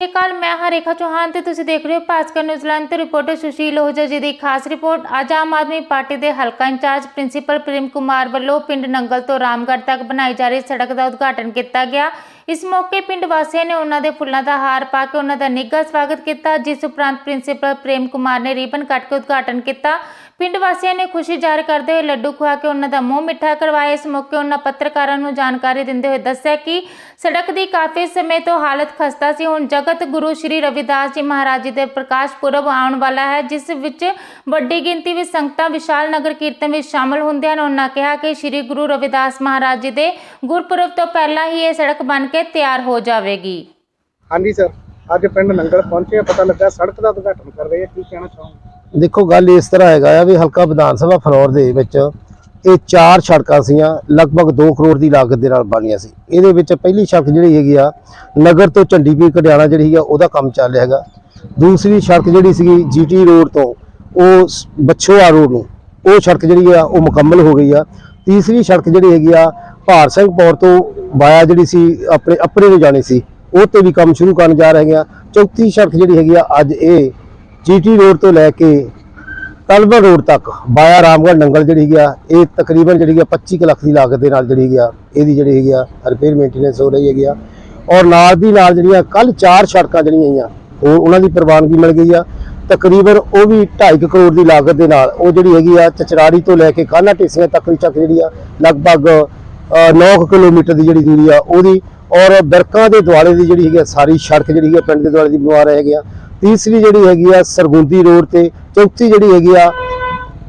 ਇਹ ਕੱਲ ਮੈਂ ਹਰੇਖਾ ਚੌਹਾਨ ਤੇ ਤੁਸੀਂ ਦੇਖ ਰਹੇ ਹੋ ਭਾਸਕਰ ਨਿਊਜ਼ੀਲੈਂਡ ਤੇ ਰਿਪੋਰਟਰ ਸੁਸ਼ੀਲ ਓਹਜਾ ਜੀ ਦੀ ਖਾਸ ਰਿਪੋਰਟ। ਅੱਜ ਆਮ ਆਦਮੀ ਪਾਰਟੀ ਦੇ ਹਲਕਾ ਇੰਚਾਰਜ ਪ੍ਰਿੰਸੀਪਲ ਪ੍ਰੇਮ ਕੁਮਾਰ ਵੱਲੋਂ ਪਿੰਡ ਨੰਗਲ ਤੋਂ ਰਾਮਗੜ੍ਹ ਤੱਕ ਬਣਾਈ ਜਾ ਰਹੀ ਸੜਕ ਦਾ ਉਦਘਾਟਨ ਕੀਤਾ ਗਿਆ। ਇਸ ਮੌਕੇ ਪਿੰਡ ਵਾਸੀਆਂ ਨੇ ਉਹਨਾਂ ਦੇ ਫੁੱਲਾਂ ਦਾ ਹਾਰ ਪਾ ਕੇ ਉਹਨਾਂ ਦਾ ਨਿੱਘਾ ਸਵਾਗਤ ਕੀਤਾ, ਜਿਸ ਉਪਰੰਤ ਪ੍ਰਿੰਸੀਪਲ ਪ੍ਰੇਮ ਕੁਮਾਰ ਨੇ ਰੀਬਨ ਕੱਟ ਕੇ ਉਦਘਾਟਨ ਕੀਤਾ। ਪਿੰਡ ਵਾਸੀਆਂ ਨੇ ਖੁਸ਼ੀ ਜ਼ਾਹਰ ਕਰਦੇ ਹੋਏ ਲੱਡੂ ਖਵਾ ਕੇ ਉਹਨਾਂ ਦਾ ਮੂੰਹ ਮਿੱਠਾ ਕਰਵਾਇਆ। ਇਸ ਮੌਕੇ ਉਹਨਾਂ ਪੱਤਰਕਾਰਾਂ ਨੂੰ ਜਾਣਕਾਰੀ ਦਿੰਦੇ ਹੋਏ ਦੱਸਿਆ ਕਿ ਸੜਕ ਦੀ ਕਾਫੀ ਸਮੇਂ ਤੋਂ ਹਾਲਤ ਖਸਤਾ ਸੀ। ਹੁਣ ਜਗਤ ਗੁਰੂ ਸ਼੍ਰੀ ਰਵਿਦਾਸ ਜੀ ਮਹਾਰਾਜ ਜੀ ਦੇ ਪ੍ਰਕਾਸ਼ ਪੁਰਬ ਆਉਣ ਵਾਲਾ ਹੈ, ਜਿਸ ਵਿੱਚ ਵੱਡੀ ਗਿਣਤੀ ਵਿੱਚ ਸੰਗਤਾਂ ਵਿਸ਼ਾਲ ਨਗਰ ਕੀਰਤਨ ਵਿੱਚ ਸ਼ਾਮਲ ਹੁੰਦੇ ਹਨ। ਉਹਨਾਂ ਕਿਹਾ ਕਿ ਸ਼੍ਰੀ ਗੁਰੂ ਰਵਿਦਾਸ ਮਹਾਰਾਜ ਜੀ ਦੇ ਗੁਰਪੁਰਬ ਤੋਂ ਪਹਿਲਾਂ ਹੀ ਇਹ ਸੜਕ ਬਣ ਕੇ ਤਿਆਰ ਹੋ ਜਾਵੇਗੀ। ਹਾਂਜੀ ਸਰ। ਅੱਜ ਪਿੰਡ ਨੰਗਲ ਪਹੁੰਚੇ ਆ, ਪਤਾ ਲੱਗਾ ਸੜਕ ਦਾ ਉਦਘਾਟਨ ਕਰ ਰਹੇ ਆ। ਕੀ ਕਹਿਣਾ ਚਾਹੋਗੇ? ਦੇਖੋ ਗੱਲ ਇਸ ਤਰ੍ਹਾਂ ਹੈਗਾ ਆ ਵੀ ਹਲਕਾ ਵਿਧਾਨ ਸਭਾ ਫਲੋਰ ਦੇ ਵਿੱਚ ਇਹ ਚਾਰ ਸੜਕਾਂ ਸੀਆਂ ਲਗਭਗ 2 ਕਰੋੜ ਦੀ ਲਾਗਤ ਦੇ ਨਾਲ ਬਣੀਆਂ ਸੀ। ਇਹਦੇ ਵਿੱਚ ਪਹਿਲੀ ਸੜਕ ਜਿਹੜੀ ਹੈਗੀ ਆ ਨਗਰ ਤੋਂ ਝੰਡੀਪੀਰ ਕਟਿਆਣਾ ਜਿਹੜੀ ਹੈਗਾ ਉਹਦਾ ਕੰਮ ਚੱਲ ਰਿਹਾ ਹੈਗਾ। ਦੂਸਰੀ ਸੜਕ ਜਿਹੜੀ ਸੀਗੀ ਜੀਟੀ ਰੋਡ ਤੋਂ ਉਹ ਬਛੋਆ ਰੋਡ ਨੂੰ ਉਹ ਸੜਕ ਜਿਹੜੀ ਆ ਉਹ ਮੁਕੰਮਲ ਹੋ ਗਈ ਆ। ਤੀਸਰੀ ਸੜਕ ਜਿਹੜੀ ਹੈਗੀ ਆ ਭਾਰ ਸਿੰਘ ਪੌਰ ਤੋਂ ਵਾਇਆ ਜਿਹੜੀ ਸੀ, ਆਪਣੇ ਆਪਣੇ ਨੂੰ ਜਾਣੀ ਸੀ, ਉਹ ਤੇ ਵੀ ਕੰਮ ਸ਼ੁਰੂ ਕਰਨ ਜਾ ਰਹੇ ਹਾਂ ਚੌਥੀ ਸੜਕ ਜਿਹੜੀ ਹੈਗੀ ਆ, ਅੱਜ ਇਹ ਜੀਟੀ ਰੋਡ ਤੋਂ ਲੈ ਕੇ ਤਲਬਰ ਰੋਡ ਤੱਕ ਬਾਇਆ ਰਾਮਗੜ੍ਹ ਨੰਗਲ ਜਿਹੜੀ ਹੈਗੀ ਆ, ਇਹ ਤਕਰੀਬਨ ਜਿਹੜੀ ਆ 25 ਕੁ ਲੱਖ ਦੀ ਲਾਗਤ ਦੇ ਨਾਲ ਜਿਹੜੀ ਹੈਗੀ ਆ, ਇਹਦੀ ਜਿਹੜੀ ਹੈਗੀ ਆ ਰਿਪੇਅਰ ਮੇਨਟੇਨੈਂਸ ਹੋ ਰਹੀ ਹੈਗੀ ਆ। ਔਰ ਨਾਲ ਦੀ ਨਾਲ ਜਿਹੜੀਆਂ ਕੱਲ ਚਾਰ ਸੜਕਾਂ ਜਿਹੜੀਆਂ ਹੈਗੀਆਂ ਉਹ ਉਹਨਾਂ ਦੀ ਪ੍ਰਵਾਨਗੀ ਮਿਲ ਗਈ ਆ। ਤਕਰੀਬਨ ਉਹ ਵੀ 2.5 ਕਰੋੜ ਦੀ ਲਾਗਤ ਦੇ ਨਾਲ ਉਹ ਜਿਹੜੀ ਹੈਗੀ ਆ, ਚਚਰਾੜੀ ਤੋਂ ਲੈ ਕੇ ਖਾਨਾ ਟੇਸੀਆਂ ਤੱਕ ਦੀ ਚੱਕ ਜਿਹੜੀ ਆ, ਲਗਭਗ 9 ਕਿਲੋਮੀਟਰ ਦੀ ਜਿਹੜੀ ਦੂਰੀ ਆ, ਉਹਦੀ। ਔਰ ਬਰਕਾਂ ਦੇ ਦੁਆਲੇ ਦੀ ਜਿਹੜੀ ਹੈਗੀ ਆ, ਸਾਰੀ ਸੜਕ ਜਿਹੜੀ ਹੈਗੀ ਪਿੰਡ ਦੇ ਦੁਆਲੇ ਦੀ ਬਣਵਾ ਰਹੇ ਹੈਗੇ ਆ। ਤੀਸਰੀ ਜਿਹੜੀ ਹੈਗੀ ਆ, ਸਰਗੁੰਦੀ ਰੋਡ ਤੇ। ਚੌਥੀ ਜਿਹੜੀ ਹੈਗੀ ਆ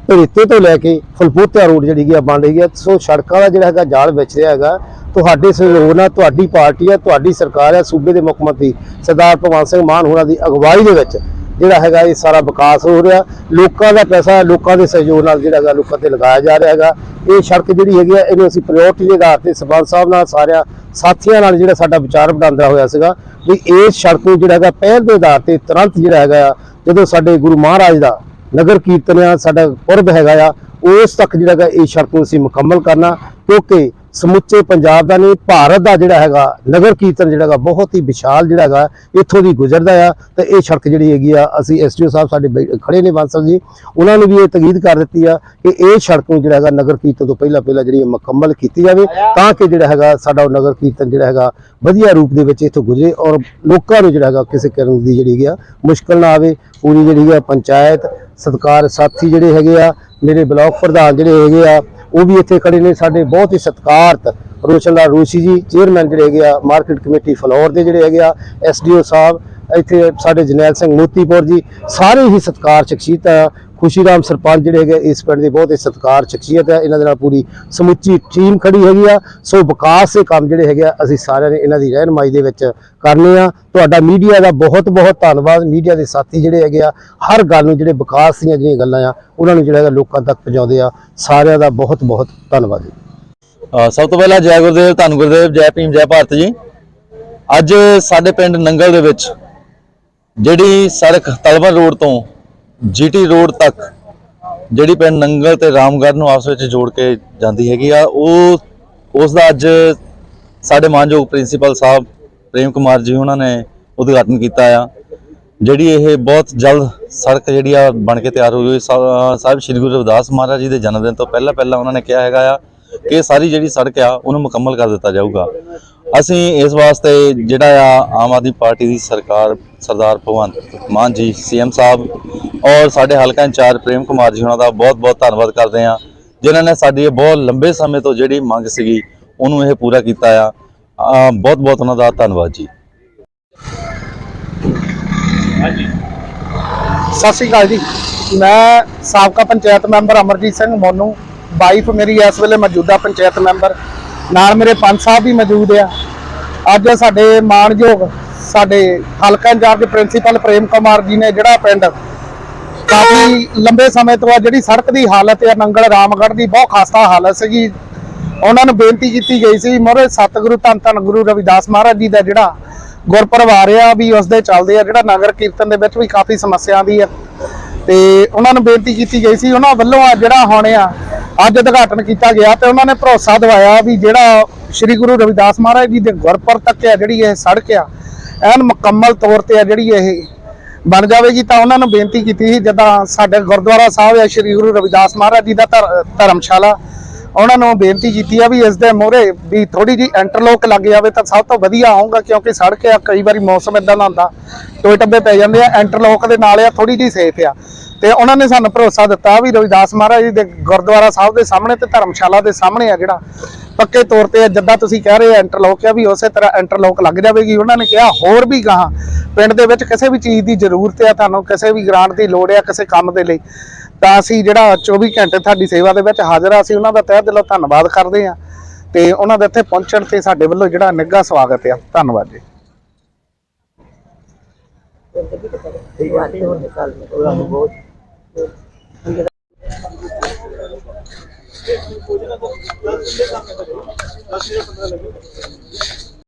ਭਰੇਤੇ ਤੋਂ ਲੈ ਕੇ ਫਲਪੋਤਿਆ ਰੋਡ ਜਿਹੜੀ ਹੈਗੀ ਆ, ਬਣ ਰਹੀ ਹੈ ਸੋ ਸੜਕਾਂ ਦਾ ਜਿਹੜਾ ਹੈਗਾ, ਜਾਲ ਵਿਚ ਰਿਹਾ ਹੈਗਾ। ਤੁਹਾਡੇ ਸਹਿਯੋਗ ਨਾਲ ਤੁਹਾਡੀ ਪਾਰਟੀ ਹੈ ਤੁਹਾਡੀ ਸਰਕਾਰ ਹੈ ਸੂਬੇ ਦੇ ਮੁੱਖ ਮੰਤਰੀ ਸਰਦਾਰ ਭਗਵੰਤ ਸਿੰਘ ਮਾਨ ਹੋਰਾਂ ਦੀ ਅਗਵਾਈ ਦੇ ਵਿੱਚ ਜਿਹੜਾ ਹੈਗਾ ਇਹ ਸਾਰਾ ਵਿਕਾਸ ਹੋ ਰਿਹਾ। ਲੋਕਾਂ ਦਾ ਪੈਸਾ, ਲੋਕਾਂ ਦੇ ਸਹਿਯੋਗ ਨਾਲ ਜਿਹੜਾ ਹੈਗਾ ਲੋਕਾਂ ਤੇ ਲਗਾਇਆ ਜਾ ਰਿਹਾ ਹੈਗਾ। ਇਹ ਸੜਕ ਜਿਹੜੀ ਹੈਗੀ ਆ, ਇਹਨੂੰ ਅਸੀਂ ਪ੍ਰਾਇੋਰਟੀ ਦੇ ਆਧਾਰ ਤੇ ਸਰਪੰਚ ਸਾਹਿਬ ਨਾਲ ਸਾਰਿਆਂ ਸਾਥੀਆਂ ਨਾਲ ਜਿਹੜਾ ਸਾਡਾ ਵਿਚਾਰ ਵਟਾਂਦਰਾ ਹੋਇਆ ਸੀਗਾ ਵੀ ਇਸ ਸੜਕ ਨੂੰ ਜਿਹੜਾ ਹੈਗਾ ਪਹਿਲ ਦੇ ਆਧਾਰ ਤੇ ਤੁਰੰਤ ਜਿਹੜਾ ਹੈਗਾ ਆ, ਜਦੋਂ ਸਾਡੇ ਗੁਰੂ ਮਹਾਰਾਜ ਦਾ ਨਗਰ ਕੀਰਤਨ ਆ, ਸਾਡਾ ਪੁਰਬ ਹੈਗਾ ਆ, ਉਸ ਤੱਕ ਜਿਹੜਾ ਹੈਗਾ ਇਹ ਸੜਕ ਨੂੰ ਅਸੀਂ ਮੁਕੰਮਲ ਕਰਨਾ, ਕਿਉਂਕਿ ਸਮੁੱਚੇ ਪੰਜਾਬ ਦਾ ਨਹੀਂ, ਭਾਰਤ ਦਾ ਜਿਹੜਾ ਹੈਗਾ, ਨਗਰ ਕੀਰਤਨ ਜਿਹੜਾ ਹੈਗਾ, ਬਹੁਤ ਹੀ ਵਿਸ਼ਾਲ ਜਿਹੜਾ ਹੈਗਾ, ਇੱਥੋਂ ਦੀ ਗੁਜ਼ਰਦਾ ਆ। ਤੇ ਇਹ ਸੜਕ ਜਿਹੜੀ ਹੈਗੀ ਆ, ਅਸੀਂ ਐਸਟੀਓ ਸਾਹਿਬ ਸਾਡੇ ਬੈ- ਖੜੇ ਨੇ ਬਾਂਸਲ ਜੀ, ਉਹਨਾਂ ਨੇ ਵੀ ਇਹ ਤਗੀਦ ਕਰ ਦਿੱਤੀ ਆ ਕਿ ਇਹ ਸੜਕ ਨੂੰ ਜਿਹੜਾ ਹੈਗਾ, ਨਗਰ ਕੀਰਤਨ ਤੋਂ ਪਹਿਲਾਂ ਪਹਿਲਾਂ ਜਿਹੜੀ ਮੁਕੰਮਲ ਕੀਤੀ ਜਾਵੇ, ਤਾਂ ਕਿ ਜਿਹੜਾ ਹੈਗਾ, ਸਾਡਾ ਉਹ ਨਗਰ ਕੀਰਤਨ ਜਿਹੜਾ ਹੈਗਾ, ਵਧੀਆ ਰੂਪ ਦੇ ਵਿੱਚ ਇੱਥੋਂ ਗੁਜ਼ਰੇ ਔਰ ਲੋਕਾਂ ਨੂੰ ਜਿਹੜਾ ਹੈਗਾ, ਕਿਸੇ ਕਰਨ ਦੀ ਜਿਹੜੀ ਹੈਗੀ ਆ, ਮੁਸ਼ਕਲ ਨਾ ਆਵੇ। ਪੂਰੀ ਜਿਹੜੀ ਹੈ ਪੰਚਾਇਤ, ਸਤਕਾਰ ਸਾਥੀ ਜਿਹੜੇ ਹੈਗੇ ਆ, ਮੇਰੇ ਬਲਾਕ ਪ੍ਰਧਾਨ ਜਿਹੜੇ ਹੈਗੇ ਆ ਉਹ ਵੀ ਇੱਥੇ ਖੜੇ ਨੇ। ਸਾਡੇ ਬਹੁਤ ਹੀ ਸਤਿਕਾਰਤ ਰੋਸ਼ਨ ਲਾਲ ਰੂਸੀ ਜੀ ਚੇਅਰਮੈਨ ਜਿਹੜੇ ਹੈਗੇ ਆ ਮਾਰਕੀਟ ਕਮੇਟੀ ਫਲੋਰ ਦੇ ਜਿਹੜੇ ਹੈਗੇ ਆ ਐਸਡੀਓ ਸਾਹਿਬ, ਇੱਥੇ ਸਾਡੇ ਜਨੈਲ ਸਿੰਘ ਮੋਤੀਪੁਰ ਜੀ, ਸਾਰੇ ਹੀ ਸਤਿਕਾਰ ਸ਼ਖਸੀਅਤ ਖੁਸ਼ੀ ਰਾਮ ਸਰਪੰਚ ਜਿਹੜੇ ਹੈਗੇ ਇਸ ਪਿੰਡ ਦੇ ਬਹੁਤ ਹੀ ਸਤਿਕਾਰ, ਸ਼ਖਸੀਅਤ ਹੈ। ਇਹਨਾਂ ਦੇ ਨਾਲ ਪੂਰੀ ਸਮੁੱਚੀ ਟੀਮ ਖੜੀ ਹੈਗੀ ਆ। ਸੋ ਵਿਕਾਸ ਦੇ ਕੰਮ ਜਿਹੜੇ ਹੈਗੇ ਆ, ਅਸੀਂ ਸਾਰਿਆਂ ਨੇ ਇਹਨਾਂ ਦੀ ਰਹਿਨਮਾਈ ਦੇ ਵਿੱਚ ਕਰਨੇ ਆ। ਤੁਹਾਡਾ ਮੀਡੀਆ ਦਾ ਬਹੁਤ ਬਹੁਤ ਧੰਨਵਾਦ। ਮੀਡੀਆ ਦੇ ਸਾਥੀ ਜਿਹੜੇ ਹੈਗੇ ਆ, ਹਰ ਗੱਲ ਨੂੰ ਜਿਹੜੇ ਵਿਕਾਸ ਦੀਆਂ ਜਿਹੜੀਆਂ ਗੱਲਾਂ ਆ, ਉਹਨਾਂ ਨੂੰ ਜਿਹੜਾ ਹੈਗਾ ਲੋਕਾਂ ਤੱਕ ਪਹੁੰਚਾਉਂਦੇ ਆ। ਸਾਰਿਆਂ ਦਾ ਬਹੁਤ ਬਹੁਤ ਧੰਨਵਾਦ ਜੀ। ਸਭ ਤੋਂ ਪਹਿਲਾਂ ਜੈ ਗੁਰਦੇਵ, ਧੰਨ ਗੁਰਦੇਵ, ਜੈ ਭੀਮ, ਜੈ ਭਾਰਤ ਜੀ। ਅੱਜ ਸਾਡੇ ਪਿੰਡ ਨੰਗਲ ਦੇ ਵਿੱਚ ਜਿਹੜੀ ਸੜਕ ਤਲਵਰ ਰੋਡ ਤੋਂ ਜੀਟੀ ਰੋਡ ਤੱਕ ਜਿਹੜੀ ਪਿੰਡ ਨੰਗਲ ਤੇ ਰਾਮਗੜ੍ਹ ਨੂੰ ਆਪਸ ਵਿੱਚ ਜੋੜ ਕੇ ਜਾਂਦੀ ਹੈਗੀ ਆ, ਉਹ ਉਸ ਦਾ ਅੱਜ ਸਾਡੇ ਮਾਨਯੋਗ ਪ੍ਰਿੰਸੀਪਲ ਸਾਹਿਬ ਪ੍ਰੇਮ ਕੁਮਾਰ ਜੀ ਉਹਨਾਂ ਨੇ ਉਦਘਾਟਨ ਕੀਤਾ ਆ। ਜਿਹੜੀ ਇਹ ਬਹੁਤ ਜਲਦ ਸੜਕ ਜਿਹੜੀ ਆ ਬਣ ਕੇ ਤਿਆਰ ਹੋ ਗਈ ਸਾਹਿਬ ਸ੍ਰੀ ਗੁਰੂ ਰਵਿਦਾਸ ਮਹਾਰਾਜ ਜੀ ਦੇ ਜਨਮ ਦਿਨ ਤੋਂ ਪਹਿਲਾਂ ਪਹਿਲਾਂ ਉਹਨਾਂ ਨੇ ਕਿਹਾ ਹੈਗਾ ਆ ਕਿ ਇਹ ਸਾਰੀ ਜਿਹੜੀ ਸੜਕ ਆ ਉਹਨੂੰ ਮੁਕੰਮਲ ਕਰ ਦਿੱਤਾ ਜਾਊਗਾ। ਅਸੀਂ ਇਸ ਵਾਸਤੇ ਜਿਹੜਾ ਆ ਆਮ ਆਦਮੀ ਪਾਰਟੀ ਦੀ ਸਰਕਾਰ ਸਰਦਾਰ ਭਗਵੰਤ ਮਾਨ ਜੀ ਸੀਐਮ ਸਾਹਿਬ ਔਰ ਸਾਡੇ ਹਲਕਾ ਇੰਚਾਰਜ ਪ੍ਰੇਮ ਕੁਮਾਰ ਜੀ ਉਹਨਾਂ ਦਾ ਬਹੁਤ-ਬਹੁਤ ਧੰਨਵਾਦ ਕਰਦੇ ਆ ਜਿਨ੍ਹਾਂ ਨੇ ਸਾਡੀ ਇਹ ਬਹੁਤ ਲੰਬੇ ਸਮੇਂ ਤੋਂ ਜਿਹੜੀ ਮੰਗ ਸੀਗੀ ਉਹਨੂੰ ਇਹ ਪੂਰਾ ਕੀਤਾ ਆ। ਬਹੁਤ-ਬਹੁਤ ਉਹਨਾਂ ਦਾ ਧੰਨਵਾਦ ਜੀ। ਸਤਿ ਸ਼੍ਰੀ ਅਕਾਲ ਜੀ। ਮੈਂ ਸਾਬਕਾ ਪੰਚਾਇਤ ਮੈਂਬਰ ਅਮਰਜੀਤ ਸਿੰਘ ਮੋਨੂ ਵਾਈਫ ਮੇਰੀ ਇਸ ਵੇਲੇ ਮੌਜੂਦਾ ਪੰਚਾਇਤ ਮੈਂਬਰ, ਨਾਲ ਮੇਰੇ ਪੰਚ ਸਾਹਿਬ ਵੀ ਮੌਜੂਦ ਆ। ਅੱਜ ਸਾਡੇ ਮਾਣਯੋਗ ਸਾਡੇ ਹਲਕਾ ਇੰਚਾਰਜ ਪ੍ਰਿੰਸੀਪਲ ਪ੍ਰੇਮ ਕੁਮਾਰ ਜੀ ਨੇ ਜਿਹੜਾ ਪਿੰਡ ਕਾਫੀ ਲੰਬੇ ਸਮੇਂ ਤੋਂ ਆ, ਜਿਹੜੀ ਸੜਕ ਦੀ ਹਾਲਤ ਹੈ ਨੰਗਲ ਰਾਮਗੜ੍ਹ ਦੀ ਬਹੁਤ ਖਸਤਾ ਹਾਲਤ ਸੀਗੀ। ਉਹਨਾਂ ਨੂੰ ਬੇਨਤੀ ਕੀਤੀ ਗਈ ਸੀ, ਮੋਰੇ ਸਤਿਗੁਰੂ ਧੰਨ ਧੰਨ ਗੁਰੂ ਰਵਿਦਾਸ ਮਹਾਰਾਜ ਜੀ ਦਾ ਜਿਹੜਾ ਗੁਰਪੁਰਬ ਆ ਰਿਹਾ ਵੀ ਉਸ ਦੇ ਚੱਲਦੇ ਆ, ਜਿਹੜਾ ਨਗਰ ਕੀਰਤਨ ਦੇ ਵਿੱਚ ਵੀ ਕਾਫੀ ਸਮੱਸਿਆ ਆਉਂਦੀ ਆ। ਤੇ ਉਹਨਾਂ ਨੂੰ ਬੇਨਤੀ ਕੀਤੀ ਗਈ ਸੀ, ਉਹਨਾਂ ਵੱਲੋਂ ਆ ਜਿਹੜਾ ਹੁਣ ਆ ਅੱਜ ਉਦਘਾਟਨ ਕੀਤਾ ਗਿਆ ਤੇ ਉਹਨਾਂ ਨੇ ਭਰੋਸਾ ਦਿਵਾਇਆ ਵੀ ਜਿਹੜਾ ਸ੍ਰੀ ਗੁਰੂ ਰਵਿਦਾਸ ਮਹਾਰਾਜ ਜੀ ਦੇ ਗੁਰਪੁਰ ਤੱਕ ਹੈ, ਜਿਹੜੀ ਇਹ ਸੜਕ ਆ, ਐਨ ਮੁਕੰਮਲ ਤੌਰ ਤੇ ਆ ਜਿਹੜੀ ਇਹ ਬਣ ਜਾਵੇਗੀ ਤਾਂ ਉਹਨਾਂ ਨੂੰ ਬੇਨਤੀ ਕੀਤੀ ਸੀ, ਜਿੱਦਾਂ ਸਾਡੇ ਗੁਰਦੁਆਰਾ ਸਾਹਿਬ ਹੈ, ਸ੍ਰੀ ਗੁਰੂ ਰਵਿਦਾਸ ਮਹਾਰਾਜ ਜੀ ਦਾ ਧਰ- ਧਰਮਸ਼ਾਲਾ, ਉਹਨਾਂ ਨੂੰ ਬੇਨਤੀ ਕੀਤੀ ਆ ਵੀ ਇਸ ਦੇ ਮੋਹਰੇ ਵੀ ਥੋੜੀ ਜੀ ਇੰਟਰਲੋਕ ਲੱਗ ਜਾਵੇ ਤਾਂ ਸਭ ਤੋਂ ਵਧੀਆ ਆਊਗਾ ਕਿਉਂਕਿ ਸੜਕ ਆ, ਕਈ ਵਾਰੀ ਮੌਸਮ ਇਦਾਂ ਦਾ ਹੁੰਦਾ, ਟੋਏ ਟੱਬੇ ਪੈ ਜਾਂਦੇ ਆ, ਇੰਟਰਲੋਕ ਦੇ ਨਾਲ ਆ ਥੋੜੀ ਜੀ ਸੇਫ ਆ। ਤੇ ਉਹਨਾਂ ਨੇ ਸਾਨੂੰ ਭਰੋਸਾ ਦਿੱਤਾ ਵੀ ਰਵਿਦਾਸ ਮਹਾਰਾਜ ਜੀ ਦੇ ਗੁਰਦੁਆਰਾ ਸਾਹਿਬ ਦੇ ਸਾਹਮਣੇ ਤੇ ਧਰਮਸ਼ਾਲਾ ਦੇ ਸਾਹਮਣੇ ਆ ਜਿਹੜਾ, ਪੱਕੇ ਤੌਰ ਤੇ ਜਿੱਦਾਂ ਤੁਸੀਂ ਕਹਿ ਰਹੇ ਇੰਟਰਲੋਕ ਆ ਵੀ ਉਸੇ ਤਰ੍ਹਾਂ ਇੰਟਰਲੋਕ ਲੱਗ ਜਾਵੇਗੀ। ਉਹਨਾਂ ਨੇ ਕਿਹਾ, ਹੋਰ ਵੀ ਗਾਹਾਂ ਪਿੰਡ ਦੇ ਵਿੱਚ ਕਿਸੇ ਵੀ ਚੀਜ਼ ਦੀ ਜ਼ਰੂਰਤ ਆ, ਤੁਹਾਨੂੰ ਕਿਸੇ ਵੀ ਗ੍ਰਾਂਟ ਦੀ ਲੋੜ ਆ ਕਿਸੇ ਕੰਮ ਦੇ ਲਈ, ਤਾਂ ਅਸੀਂ ਜਿਹੜਾ 24 ਘੰਟੇ ਤੁਹਾਡੀ ਸੇਵਾ ਦੇ ਵਿੱਚ ਹਾਜ਼ਰ ਆ। ਅਸੀਂ ਉਹਨਾਂ ਦਾ ਤਹਿ ਦਿਲੋਂ ਧੰਨਵਾਦ ਕਰਦੇ ਆ ਤੇ ਉਹਨਾਂ ਦੇ ਇੱਥੇ ਪਹੁੰਚਣ ਤੇ ਸਾਡੇ ਵੱਲੋਂ ਜਿਹੜਾ ਨਿੱਘਾ ਸਵਾਗਤ ਆ। ਧੰਨਵਾਦ ਜੀ। 10 15 ਲੱਗੇ